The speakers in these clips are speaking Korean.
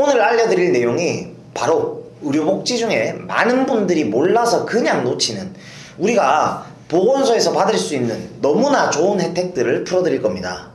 오늘 알려드릴 내용이 바로 의료복지 중에 많은 분들이 몰라서 그냥 놓치는 우리가 보건소에서 받을 수 있는 너무나 좋은 혜택들을 풀어드릴 겁니다.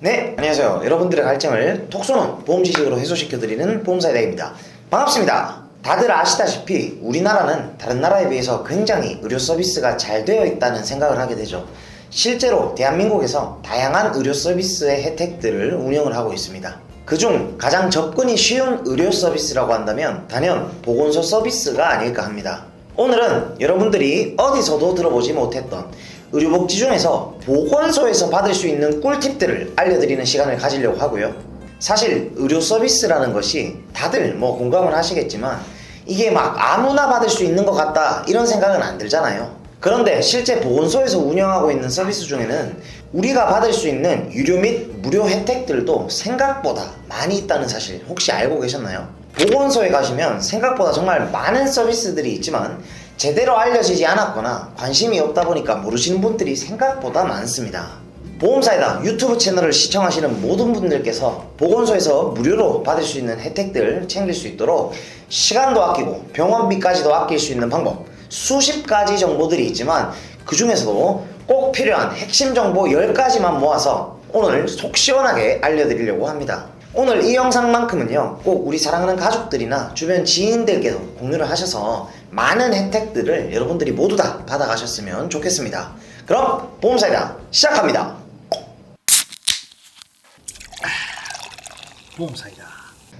네, 안녕하세요. 여러분들의 갈증을 톡 쏘는 보험 지식으로 해소시켜드리는 보험사이다입니다. 반갑습니다. 다들 아시다시피 우리나라는 다른 나라에 비해서 굉장히 의료 서비스가 잘 되어 있다는 생각을 하게 되죠. 실제로 대한민국에서 다양한 의료 서비스의 혜택들을 운영을 하고 있습니다. 그중 가장 접근이 쉬운 의료 서비스라고 한다면 단연 보건소 서비스가 아닐까 합니다. 오늘은 여러분들이 어디서도 들어보지 못했던 의료복지 중에서 보건소에서 받을 수 있는 꿀팁들을 알려드리는 시간을 가지려고 하고요. 사실 의료 서비스라는 것이 다들 뭐 공감을 하시겠지만 이게 막 아무나 받을 수 있는 것 같다 이런 생각은 안 들잖아요. 그런데 실제 보건소에서 운영하고 있는 서비스 중에는 우리가 받을 수 있는 유료 및 무료 혜택들도 생각보다 많이 있다는 사실 혹시 알고 계셨나요? 보건소에 가시면 생각보다 정말 많은 서비스들이 있지만 제대로 알려지지 않았거나 관심이 없다 보니까 모르시는 분들이 생각보다 많습니다. 보험사이다 유튜브 채널을 시청하시는 모든 분들께서 보건소에서 무료로 받을 수 있는 혜택들 챙길 수 있도록 시간도 아끼고 병원비까지도 아낄 수 있는 방법 수십 가지 정보들이 있지만 그 중에서도 꼭 필요한 핵심 정보 10가지만 모아서 오늘 속 시원하게 알려드리려고 합니다. 오늘 이 영상만큼은요, 꼭 우리 사랑하는 가족들이나 주변 지인들께도 공유를 하셔서 많은 혜택들을 여러분들이 모두 다 받아가셨으면 좋겠습니다. 그럼 보험사이다 시작합니다. 보험사이다.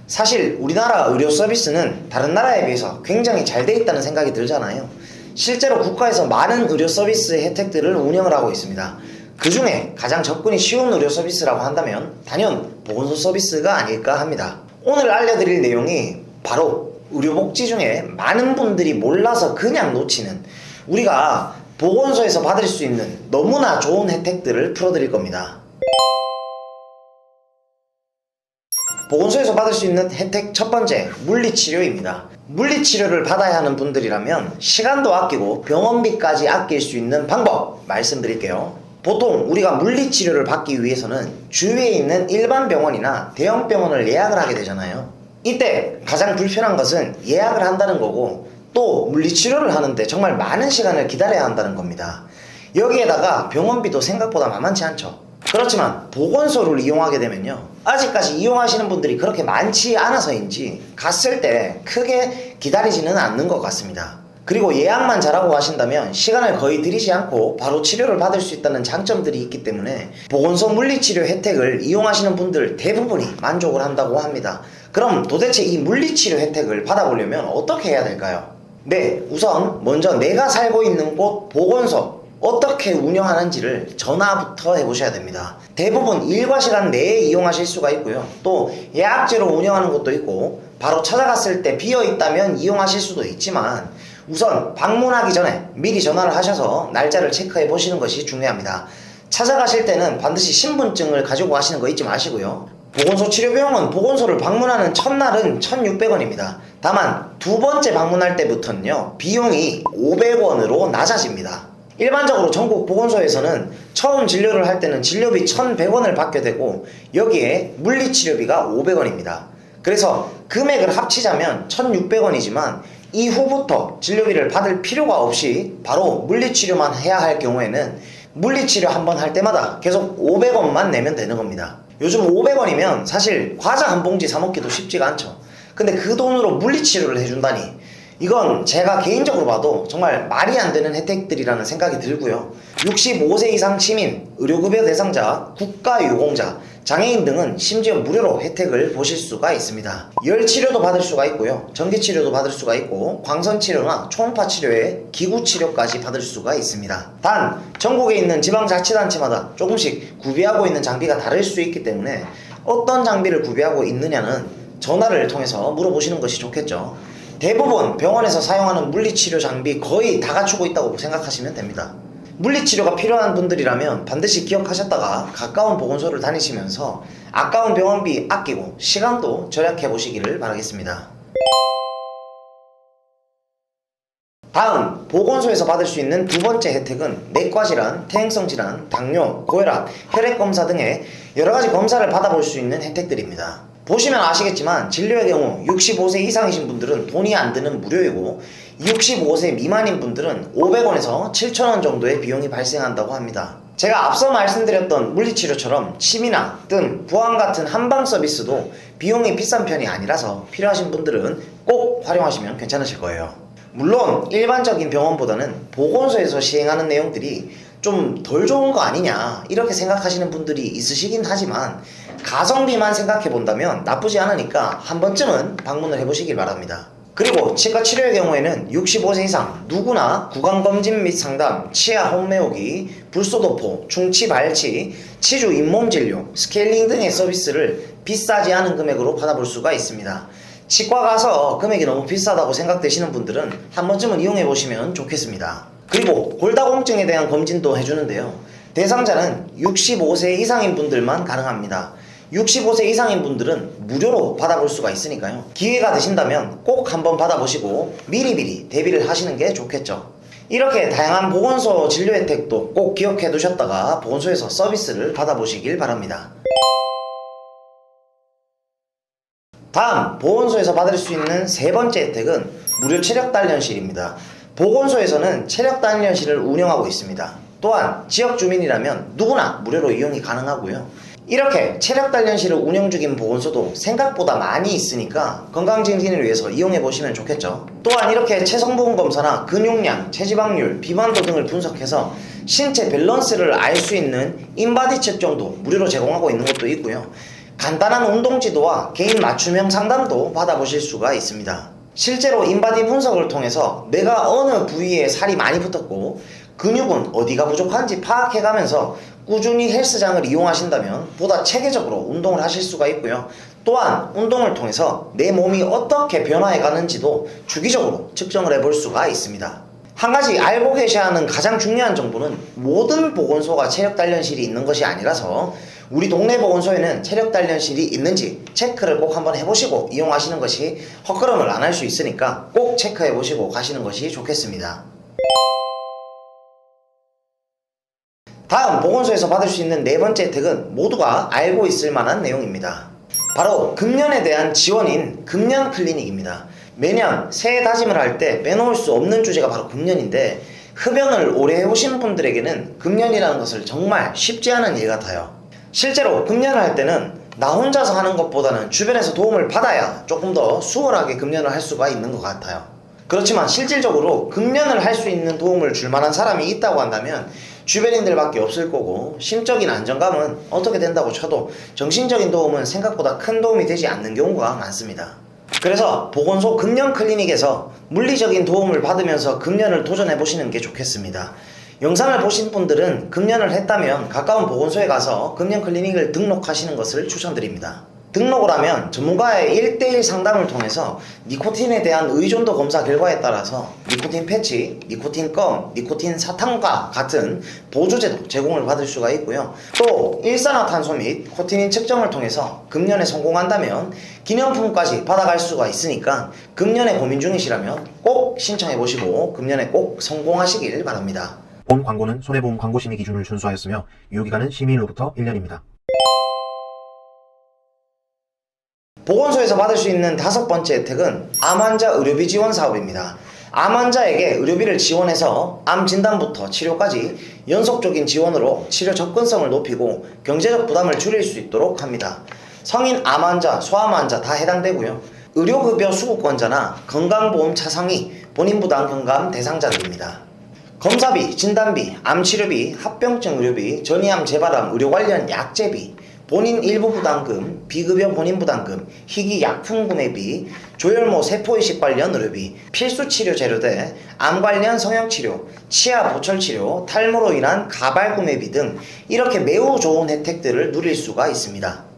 사실 우리나라 의료 서비스는 다른 나라에 비해서 굉장히 잘 돼 있다는 생각이 들잖아요. 실제로 국가에서 많은 의료 서비스의 혜택들을 운영을 하고 있습니다. 그 중에 가장 접근이 쉬운 의료 서비스라고 한다면 단연 보건소 서비스가 아닐까 합니다. 오늘 알려드릴 내용이 바로 의료복지 중에 많은 분들이 몰라서 그냥 놓치는 우리가 보건소에서 받을 수 있는 너무나 좋은 혜택들을 풀어드릴 겁니다. 보건소에서 받을 수 있는 혜택 첫 번째, 물리치료입니다. 물리치료를 받아야 하는 분들이라면 시간도 아끼고 병원비까지 아낄 수 있는 방법 말씀드릴게요. 보통 우리가 물리치료를 받기 위해서는 주위에 있는 일반 병원이나 대형 병원을 예약을 하게 되잖아요. 이때 가장 불편한 것은 예약을 한다는 거고 또 물리치료를 하는데 정말 많은 시간을 기다려야 한다는 겁니다. 여기에다가 병원비도 생각보다 만만치 않죠. 그렇지만 보건소를 이용하게 되면요. 아직까지 이용하시는 분들이 그렇게 많지 않아서인지 갔을 때 크게 기다리지는 않는 것 같습니다. 그리고 예약만 잘하고 가신다면 시간을 거의 들이지 않고 바로 치료를 받을 수 있다는 장점들이 있기 때문에 보건소 물리치료 혜택을 이용하시는 분들 대부분이 만족을 한다고 합니다. 그럼 도대체 이 물리치료 혜택을 받아보려면 어떻게 해야 될까요? 네, 우선 먼저 내가 살고 있는 곳 보건소 어떻게 운영하는지를 전화부터 해보셔야 됩니다. 대부분 일과 시간 내에 이용하실 수가 있고요. 또 예약제로 운영하는 곳도 있고 바로 찾아갔을 때 비어 있다면 이용하실 수도 있지만 우선 방문하기 전에 미리 전화를 하셔서 날짜를 체크해 보시는 것이 중요합니다. 찾아가실 때는 반드시 신분증을 가지고 가시는 거 잊지 마시고요. 보건소 치료비용은 보건소를 방문하는 첫날은 1,600원입니다. 다만 두 번째 방문할 때부터는요, 비용이 500원으로 낮아집니다. 일반적으로 전국 보건소에서는 처음 진료를 할 때는 진료비 1,100원을 받게 되고 여기에 물리치료비가 500원입니다. 그래서 금액을 합치자면 1,600원이지만 이후부터 진료비를 받을 필요가 없이 바로 물리치료만 해야 할 경우에는 물리치료 한 번 할 때마다 계속 500원만 내면 되는 겁니다. 요즘 500원이면 사실 과자 한 봉지 사 먹기도 쉽지가 않죠. 근데 그 돈으로 물리치료를 해준다니 이건 제가 개인적으로 봐도 정말 말이 안 되는 혜택들이라는 생각이 들고요. 65세 이상 시민, 의료급여 대상자, 국가유공자, 장애인 등은 심지어 무료로 혜택을 보실 수가 있습니다. 열 치료도 받을 수가 있고요. 전기 치료도 받을 수가 있고 광선 치료나 초음파 치료에 기구 치료까지 받을 수가 있습니다. 단 전국에 있는 지방 자치단체마다 조금씩 구비하고 있는 장비가 다를 수 있기 때문에 어떤 장비를 구비하고 있느냐는 전화를 통해서 물어보시는 것이 좋겠죠. 대부분 병원에서 사용하는 물리치료 장비 거의 다 갖추고 있다고 생각하시면 됩니다. 물리치료가 필요한 분들이라면 반드시 기억하셨다가 가까운 보건소를 다니시면서 아까운 병원비 아끼고 시간도 절약해 보시기를 바라겠습니다. 다음 보건소에서 받을 수 있는 두 번째 혜택은 내과 질환, 퇴행성 질환, 당뇨, 고혈압, 혈액 검사 등의 여러 가지 검사를 받아볼 수 있는 혜택들입니다. 보시면 아시겠지만 진료의 경우 65세 이상이신 분들은 돈이 안 드는 무료이고 65세 미만인 분들은 500원에서 7,000원 정도의 비용이 발생한다고 합니다. 제가 앞서 말씀드렸던 물리치료처럼 침이나 뜸, 부항 같은 한방 서비스도 비용이 비싼 편이 아니라서 필요하신 분들은 꼭 활용하시면 괜찮으실 거예요. 물론 일반적인 병원보다는 보건소에서 시행하는 내용들이 좀 덜 좋은 거 아니냐 이렇게 생각하시는 분들이 있으시긴 하지만 가성비만 생각해 본다면 나쁘지 않으니까 한 번쯤은 방문을 해보시길 바랍니다. 그리고 치과 치료의 경우에는 65세 이상 누구나 구강검진 및 상담, 치아 홈메오기, 불소도포, 충치 발치, 치주 잇몸 진료, 스케일링 등의 서비스를 비싸지 않은 금액으로 받아볼 수가 있습니다. 치과 가서 금액이 너무 비싸다고 생각되시는 분들은 한 번쯤은 이용해 보시면 좋겠습니다. 그리고 골다공증에 대한 검진도 해주는데요. 대상자는 65세 이상인 분들만 가능합니다. 65세 이상인 분들은 무료로 받아볼 수가 있으니까요. 기회가 되신다면 꼭 한번 받아보시고 미리미리 대비를 하시는 게 좋겠죠. 이렇게 다양한 보건소 진료 혜택도 꼭 기억해 두셨다가 보건소에서 서비스를 받아보시길 바랍니다. 다음 보건소에서 받을 수 있는 세 번째 혜택은 무료 체력 단련실입니다. 보건소에서는 체력 단련실을 운영하고 있습니다. 또한 지역 주민이라면 누구나 무료로 이용이 가능하고요. 이렇게 체력 단련실을 운영 중인 보건소도 생각보다 많이 있으니까 건강 증진을 위해서 이용해 보시면 좋겠죠. 또한 이렇게 체성분 검사나 근육량, 체지방률, 비만도 등을 분석해서 신체 밸런스를 알 수 있는 인바디 측정도 무료로 제공하고 있는 것도 있고요. 간단한 운동 지도와 개인 맞춤형 상담도 받아보실 수가 있습니다. 실제로 인바디 분석을 통해서 내가 어느 부위에 살이 많이 붙었고 근육은 어디가 부족한지 파악해가면서 꾸준히 헬스장을 이용하신다면 보다 체계적으로 운동을 하실 수가 있고요. 또한 운동을 통해서 내 몸이 어떻게 변화해 가는지도 주기적으로 측정을 해볼 수가 있습니다. 한 가지 알고 계셔야 하는 가장 중요한 정보는 모든 보건소가 체력 단련실이 있는 것이 아니라서 우리 동네 보건소에는 체력 단련실이 있는지 체크를 꼭 한번 해보시고 이용하시는 것이 헛걸음을 안 할 수 있으니까 꼭 체크해 보시고 가시는 것이 좋겠습니다. 다음 보건소에서 받을 수 있는 네 번째 혜택은 모두가 알고 있을 만한 내용입니다. 바로 금년에 대한 지원인 금년 클리닉입니다. 매년 새해 다짐을 할 때 빼놓을 수 없는 주제가 바로 금년인데 흡연을 오래 해오신 분들에게는 금년이라는 것을 정말 쉽지 않은 일 같아요. 실제로 금년을 할 때는 나 혼자서 하는 것보다는 주변에서 도움을 받아야 조금 더 수월하게 금년을 할 수가 있는 것 같아요. 그렇지만 실질적으로 금년을 할 수 있는 도움을 줄 만한 사람이 있다고 한다면 주변인들밖에 없을 거고 심적인 안정감은 어떻게 된다고 쳐도 정신적인 도움은 생각보다 큰 도움이 되지 않는 경우가 많습니다. 그래서 보건소 금년 클리닉에서 물리적인 도움을 받으면서 금년을 도전해 보시는 게 좋겠습니다. 영상을 보신 분들은 금년을 했다면 가까운 보건소에 가서 금년 클리닉을 등록하시는 것을 추천드립니다. 등록을 하면 전문가의 1대1 상담을 통해서 니코틴에 대한 의존도 검사 결과에 따라서 니코틴 패치, 니코틴 껌, 니코틴 사탕과 같은 보조제도 제공을 받을 수가 있고요. 또 일산화탄소 및 코티닌 측정을 통해서 금년에 성공한다면 기념품까지 받아갈 수가 있으니까 금년에 고민 중이시라면 꼭 신청해 보시고 금년에 꼭 성공하시길 바랍니다. 본 광고는 손해보험 광고심의 기준을 준수하였으며 유효기간은 심의일로부터 1년입니다. 보건소에서 받을 수 있는 다섯 번째 혜택은 암 환자 의료비 지원 사업입니다. 암 환자에게 의료비를 지원해서 암 진단부터 치료까지 연속적인 지원으로 치료 접근성을 높이고 경제적 부담을 줄일 수 있도록 합니다. 성인 암 환자, 소암 환자 다 해당되고요. 의료급여 수급권자나 건강보험 차상위, 본인 부담 경감 대상자들입니다. 검사비, 진단비, 암치료비, 합병증 의료비, 전이암 재발암 의료 관련 약제비, 본인 일부 부담금, 비급여 본인 부담금, 희귀 약품 구매비, 조혈모 세포이식 관련 의료비, 필수 치료 재료대, 암 관련 성형 치료, 치아 보철 치료, 탈모로 인한 가발 구매비 등 이렇게 매우 좋은 혜택들을 누릴 수가 있습니다.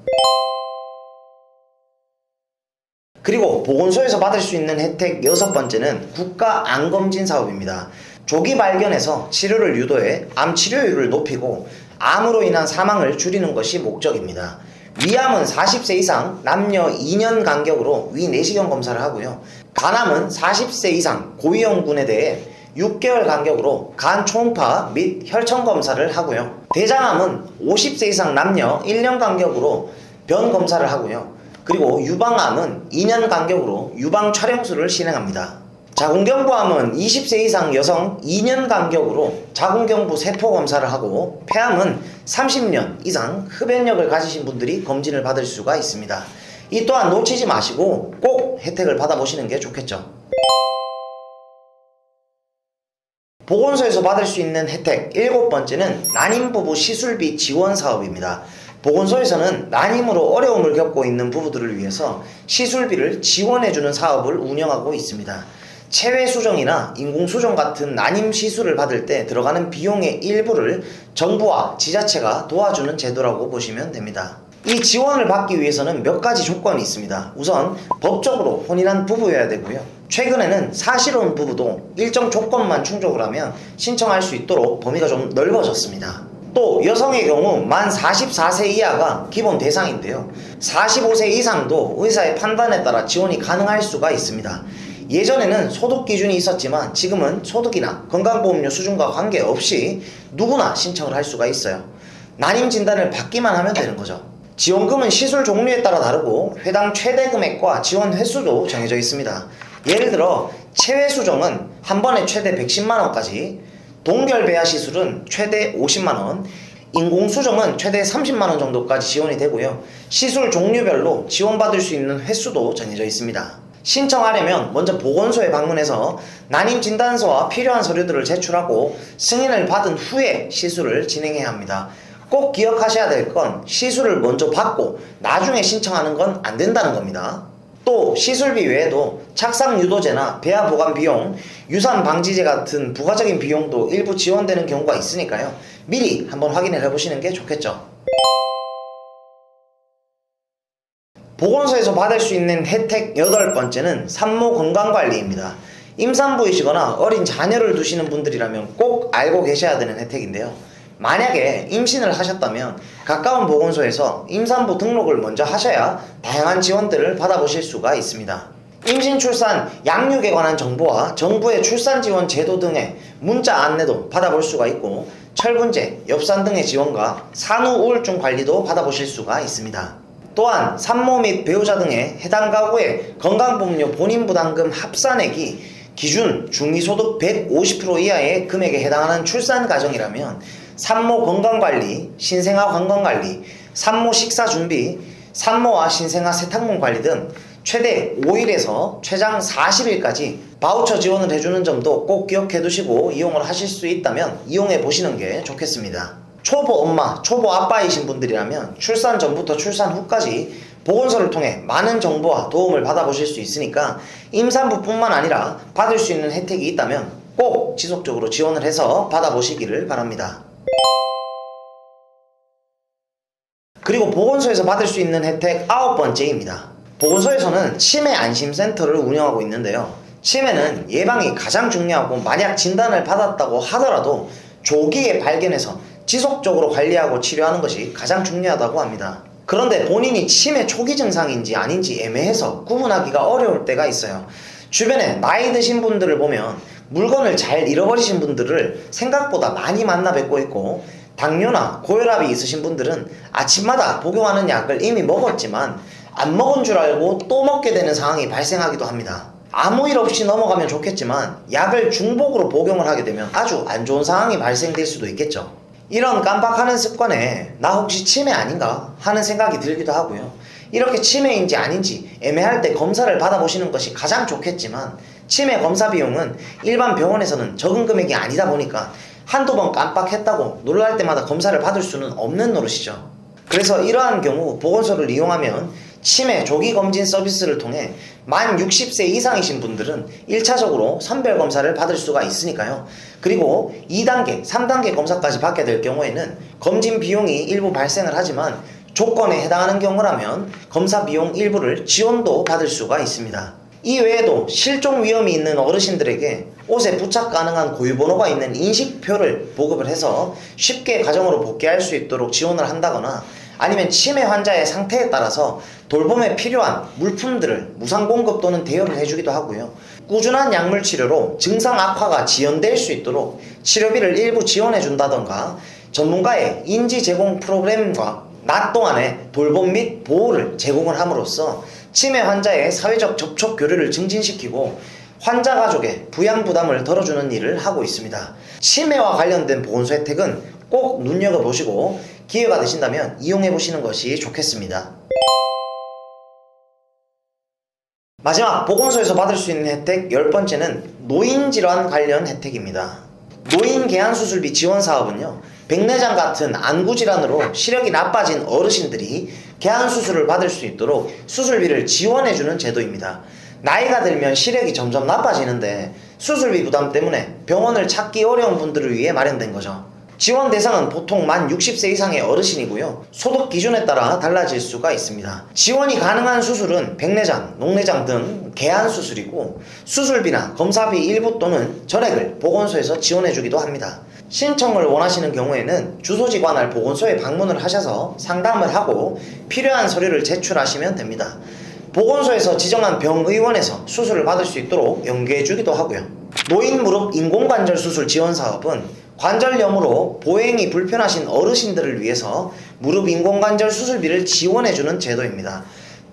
그리고 보건소에서 받을 수 있는 혜택 여섯 번째는 국가 암검진 사업입니다. 조기 발견해서 치료를 유도해 암 치료율을 높이고 암으로 인한 사망을 줄이는 것이 목적입니다. 위암은 40세 이상 남녀 2년 간격으로 위 내시경 검사를 하고요. 간암은 40세 이상 고위험군에 대해 6개월 간격으로 간 초음파 및 혈청 검사를 하고요. 대장암은 50세 이상 남녀 1년 간격으로 변 검사를 하고요. 그리고 유방암은 2년 간격으로 유방 촬영술을 진행합니다. 자궁경부 암은 20세 이상 여성 2년 간격으로 자궁경부 세포 검사를 하고 폐암은 30년 이상 흡연력을 가지신 분들이 검진을 받을 수가 있습니다. 이 또한 놓치지 마시고 꼭 혜택을 받아보시는 게 좋겠죠. 보건소에서 받을 수 있는 혜택 일곱 번째는 난임 부부 시술비 지원 사업입니다. 보건소에서는 난임으로 어려움을 겪고 있는 부부들을 위해서 시술비를 지원해주는 사업을 운영하고 있습니다. 체외 수정이나 인공 수정 같은 난임 시술을 받을 때 들어가는 비용의 일부를 정부와 지자체가 도와주는 제도라고 보시면 됩니다. 이 지원을 받기 위해서는 몇 가지 조건이 있습니다. 우선 법적으로 혼인한 부부여야 되고요. 최근에는 사실혼 부부도 일정 조건만 충족을 하면 신청할 수 있도록 범위가 좀 넓어졌습니다. 또 여성의 경우 만 44세 이하가 기본 대상인데요. 45세 이상도 의사의 판단에 따라 지원이 가능할 수가 있습니다. 예전에는 소득 기준이 있었지만 지금은 소득이나 건강보험료 수준과 관계없이 누구나 신청을 할 수가 있어요. 난임 진단을 받기만 하면 되는 거죠. 지원금은 시술 종류에 따라 다르고 회당 최대 금액과 지원 횟수도 정해져 있습니다. 예를 들어 체외 수정은 한 번에 최대 110만 원까지, 동결 배아 시술은 최대 50만 원, 인공 수정은 최대 30만 원 정도까지 지원이 되고요. 시술 종류별로 지원받을 수 있는 횟수도 정해져 있습니다. 신청하려면 먼저 보건소에 방문해서 난임 진단서와 필요한 서류들을 제출하고 승인을 받은 후에 시술을 진행해야 합니다. 꼭 기억하셔야 될 건 시술을 먼저 받고 나중에 신청하는 건 안 된다는 겁니다. 또 시술비 외에도 착상 유도제나 배아 보관 비용, 유산 방지제 같은 부가적인 비용도 일부 지원되는 경우가 있으니까요. 미리 한번 확인을 해보시는 게 좋겠죠. 보건소에서 받을 수 있는 혜택 여덟 번째는 산모 건강관리입니다. 임산부이시거나 어린 자녀를 두시는 분들이라면 꼭 알고 계셔야 되는 혜택인데요. 만약에 임신을 하셨다면 가까운 보건소에서 임산부 등록을 먼저 하셔야 다양한 지원들을 받아보실 수가 있습니다. 임신, 출산, 양육에 관한 정보와 정부의 출산 지원 제도 등의 문자 안내도 받아볼 수가 있고 철분제, 엽산 등의 지원과 산후 우울증 관리도 받아보실 수가 있습니다. 또한 산모 및 배우자 등의 해당 가구의 건강보험료 본인 부담금 합산액이 기준 중위소득 150% 이하의 금액에 해당하는 출산 가정이라면 산모 건강관리, 신생아 건강관리, 산모 식사 준비, 산모와 신생아 세탁물 관리 등 최대 5일에서 최장 40일까지 바우처 지원을 해주는 점도 꼭 기억해 두시고 이용을 하실 수 있다면 이용해 보시는 게 좋겠습니다. 초보 엄마, 초보 아빠이신 분들이라면 출산 전부터 출산 후까지 보건소를 통해 많은 정보와 도움을 받아보실 수 있으니까 임산부뿐만 아니라 받을 수 있는 혜택이 있다면 꼭 지속적으로 지원을 해서 받아보시기를 바랍니다. 그리고 보건소에서 받을 수 있는 혜택 아홉 번째입니다. 보건소에서는 치매 안심센터를 운영하고 있는데요. 치매는 예방이 가장 중요하고 만약 진단을 받았다고 하더라도 조기에 발견해서 지속적으로 관리하고 치료하는 것이 가장 중요하다고 합니다. 그런데 본인이 치매 초기 증상인지 아닌지 애매해서 구분하기가 어려울 때가 있어요. 주변에 나이 드신 분들을 보면 물건을 잘 잃어버리신 분들을 생각보다 많이 만나 뵙고 있고 당뇨나 고혈압이 있으신 분들은 아침마다 복용하는 약을 이미 먹었지만 안 먹은 줄 알고 또 먹게 되는 상황이 발생하기도 합니다. 아무 일 없이 넘어가면 좋겠지만 약을 중복으로 복용을 하게 되면 아주 안 좋은 상황이 발생될 수도 있겠죠. 이런 깜빡하는 습관에 나 혹시 치매 아닌가 하는 생각이 들기도 하고요. 이렇게 치매인지 아닌지 애매할 때 검사를 받아보시는 것이 가장 좋겠지만 치매 검사 비용은 일반 병원에서는 적은 금액이 아니다 보니까 한두 번 깜빡했다고 놀랄 때마다 검사를 받을 수는 없는 노릇이죠. 그래서 이러한 경우 보건소를 이용하면 치매 조기 검진 서비스를 통해 만 60세 이상이신 분들은 1차적으로 선별 검사를 받을 수가 있으니까요. 그리고 2단계, 3단계 검사까지 받게 될 경우에는 검진 비용이 일부 발생을 하지만 조건에 해당하는 경우라면 검사 비용 일부를 지원도 받을 수가 있습니다. 이 외에도 실종 위험이 있는 어르신들에게 옷에 부착 가능한 고유번호가 있는 인식표를 보급을 해서 쉽게 가정으로 복귀할 수 있도록 지원을 한다거나 아니면 치매 환자의 상태에 따라서 돌봄에 필요한 물품들을 무상 공급 또는 대여를 해주기도 하고요. 꾸준한 약물 치료로 증상 악화가 지연될 수 있도록 치료비를 일부 지원해 준다던가 전문가의 인지 제공 프로그램과 낮 동안의 돌봄 및 보호를 제공을 함으로써 치매 환자의 사회적 접촉 교류를 증진시키고 환자 가족의 부양 부담을 덜어주는 일을 하고 있습니다. 치매와 관련된 보건소 혜택은 꼭 눈여겨보시고 기회가 되신다면 이용해 보시는 것이 좋겠습니다. 마지막 보건소에서 받을 수 있는 혜택 열 번째는 노인 질환 관련 혜택입니다. 노인 개안 수술비 지원 사업은요. 백내장 같은 안구 질환으로 시력이 나빠진 어르신들이 개안 수술을 받을 수 있도록 수술비를 지원해 주는 제도입니다. 나이가 들면 시력이 점점 나빠지는데 수술비 부담 때문에 병원을 찾기 어려운 분들을 위해 마련된 거죠. 지원 대상은 보통 만 60세 이상의 어르신이고요. 소득 기준에 따라 달라질 수가 있습니다. 지원이 가능한 수술은 백내장, 녹내장 등 개안 수술이고 수술비나 검사비 일부 또는 전액을 보건소에서 지원해 주기도 합니다. 신청을 원하시는 경우에는 주소지 관할 보건소에 방문을 하셔서 상담을 하고 필요한 서류를 제출하시면 됩니다. 보건소에서 지정한 병의원에서 수술을 받을 수 있도록 연계해 주기도 하고요. 노인 무릎 인공관절 수술 지원 사업은 관절염으로 보행이 불편하신 어르신들을 위해서 무릎 인공관절 수술비를 지원해주는 제도입니다.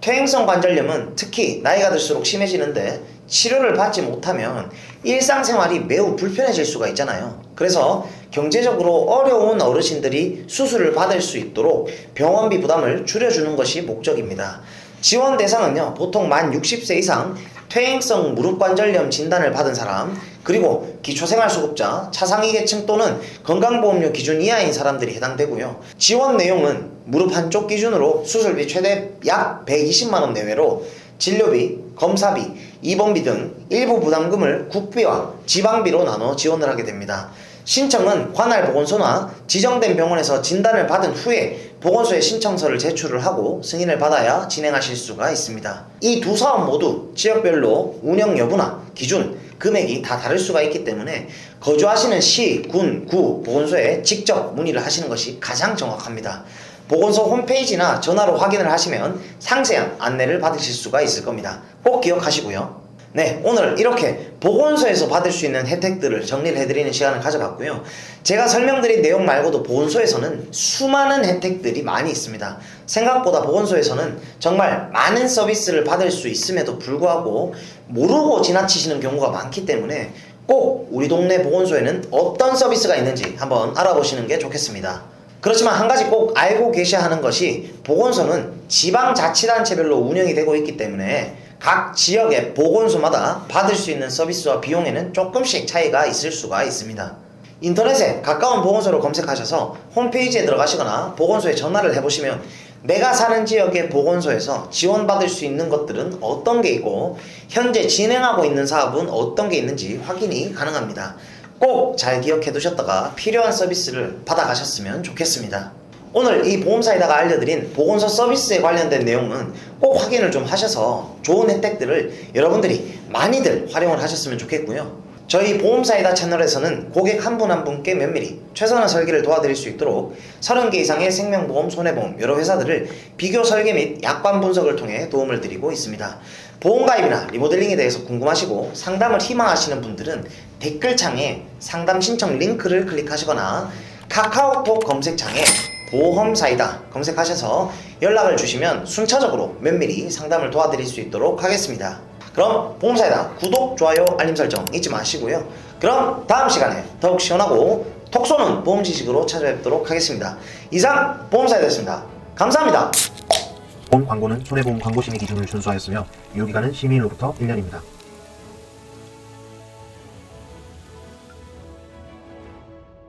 퇴행성 관절염은 특히 나이가 들수록 심해지는데 치료를 받지 못하면 일상생활이 매우 불편해질 수가 있잖아요. 그래서 경제적으로 어려운 어르신들이 수술을 받을 수 있도록 병원비 부담을 줄여주는 것이 목적입니다. 지원 대상은요, 보통 만 60세 이상 퇴행성 무릎관절염 진단을 받은 사람, 그리고 기초생활수급자, 차상위계층 또는 건강보험료 기준 이하인 사람들이 해당되고요. 지원 내용은 무릎 한쪽 기준으로 수술비 최대 약 120만원 내외로 진료비, 검사비, 입원비 등 일부 부담금을 국비와 지방비로 나눠 지원을 하게 됩니다. 신청은 관할 보건소나 지정된 병원에서 진단을 받은 후에 보건소에 신청서를 제출을 하고 승인을 받아야 진행하실 수가 있습니다. 이 두 사업 모두 지역별로 운영 여부나 기준, 금액이 다 다를 수가 있기 때문에 거주하시는 시, 군, 구, 보건소에 직접 문의를 하시는 것이 가장 정확합니다. 보건소 홈페이지나 전화로 확인을 하시면 상세한 안내를 받으실 수가 있을 겁니다. 꼭 기억하시고요. 네, 오늘 이렇게 보건소에서 받을 수 있는 혜택들을 정리를 해드리는 시간을 가져봤고요. 제가 설명드린 내용 말고도 보건소에서는 수많은 혜택들이 많이 있습니다. 생각보다 보건소에서는 정말 많은 서비스를 받을 수 있음에도 불구하고 모르고 지나치시는 경우가 많기 때문에 꼭 우리 동네 보건소에는 어떤 서비스가 있는지 한번 알아보시는 게 좋겠습니다. 그렇지만 한 가지 꼭 알고 계셔야 하는 것이 보건소는 지방자치단체별로 운영이 되고 있기 때문에 각 지역의 보건소마다 받을 수 있는 서비스와 비용에는 조금씩 차이가 있을 수가 있습니다. 인터넷에 가까운 보건소를 검색하셔서 홈페이지에 들어가시거나 보건소에 전화를 해보시면 내가 사는 지역의 보건소에서 지원받을 수 있는 것들은 어떤 게 있고 현재 진행하고 있는 사업은 어떤 게 있는지 확인이 가능합니다. 꼭 잘 기억해 두셨다가 필요한 서비스를 받아가셨으면 좋겠습니다. 오늘 이 보험사에다가 알려드린 보건소 서비스에 관련된 내용은 꼭 확인을 좀 하셔서 좋은 혜택들을 여러분들이 많이들 활용을 하셨으면 좋겠고요. 저희 보험사이다 채널에서는 고객 한 분 한 분께 면밀히 최선의 설계를 도와드릴 수 있도록 30개 이상의 생명보험, 손해보험 여러 회사들을 비교 설계 및 약관 분석을 통해 도움을 드리고 있습니다. 보험가입이나 리모델링에 대해서 궁금하시고 상담을 희망하시는 분들은 댓글창에 상담 신청 링크를 클릭하시거나 카카오톡 검색창에 보험사이다 검색하셔서 연락을 주시면 순차적으로 면밀히 상담을 도와드릴 수 있도록 하겠습니다. 그럼 보험사이다 구독, 좋아요, 알림 설정 잊지 마시고요. 그럼 다음 시간에 더욱 시원하고 톡 쏘는 보험 지식으로 찾아뵙도록 하겠습니다. 이상 보험사이다였습니다. 감사합니다. 본 광고는 손해보험 광고심의 기준을 준수하였으며 유효기간은 심의일로부터 1년입니다.